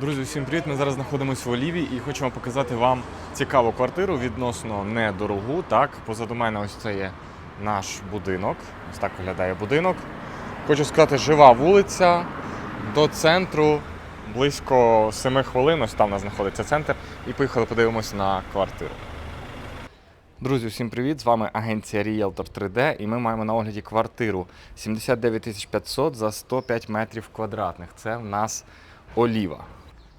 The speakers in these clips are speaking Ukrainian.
Друзі, всім привіт! Ми зараз знаходимося в Оліві і хочемо показати вам цікаву квартиру відносно недорогу. Так, позаду мене ось це є наш будинок. Ось так виглядає будинок. Хочу сказати, жива вулиця до центру близько 7 хвилин. Ось там у нас знаходиться центр. І поїхали подивимось на квартиру. Друзі, всім привіт! З вами агенція Realtor 3D і ми маємо на огляді квартиру 79 500 за 105 метрів квадратних. Це в нас Оліва.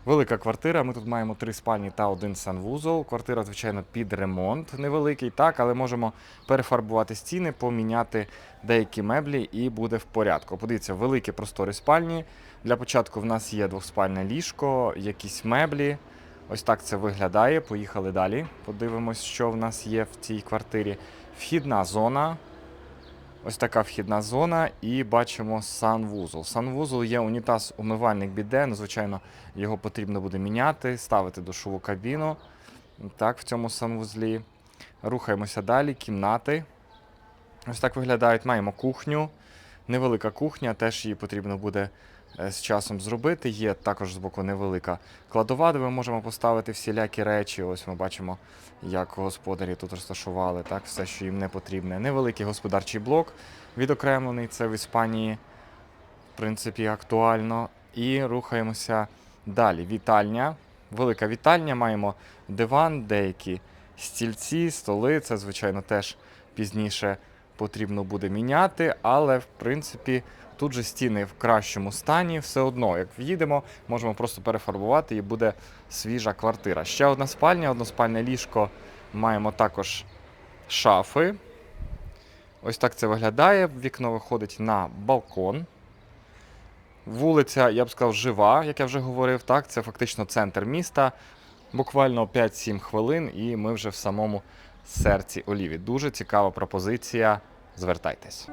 Велика квартира. Ми тут маємо три спальні та один санвузол. Квартира, звичайно, під ремонт невеликий, так, але можемо перефарбувати стіни, поміняти деякі меблі і буде в порядку. Подивіться, великі простори спальні. Для початку в нас є двохспальне ліжко, якісь меблі. Ось так це виглядає. Поїхали далі. Подивимось, що в нас є в цій квартирі. Вхідна зона. Ось така вхідна зона, і бачимо санвузол. Санвузол є унітаз, умивальник біде. Ну, звичайно, його потрібно буде міняти, ставити душову кабіну. Так, в цьому санвузлі. Рухаємося далі. Кімнати. Ось так виглядають. Маємо кухню. Невелика кухня, теж її потрібно буде з часом зробити. Є також з боку невелика кладова, де ми можемо поставити всілякі речі. Ось ми бачимо, як господарі тут розташували, так, все, що їм не потрібне. Невеликий господарчий блок відокремлений, це в Іспанії, в принципі, актуально. І рухаємося далі. Вітальня. Велика вітальня, маємо диван, деякі стільці, столи. Це, звичайно, теж пізніше потрібно буде міняти, але в принципі тут же стіни в кращому стані. Все одно, як в'їдемо, можемо просто перефарбувати і буде свіжа квартира. Ще одна спальня, односпальне ліжко. Маємо також шафи. Ось так це виглядає. Вікно виходить на балкон. Вулиця, я б сказав, жива, як я вже говорив. Так, це фактично центр міста. Буквально 5-7 хвилин, і ми вже в самому серці Оліві. Дуже цікава пропозиція. Звертайтесь.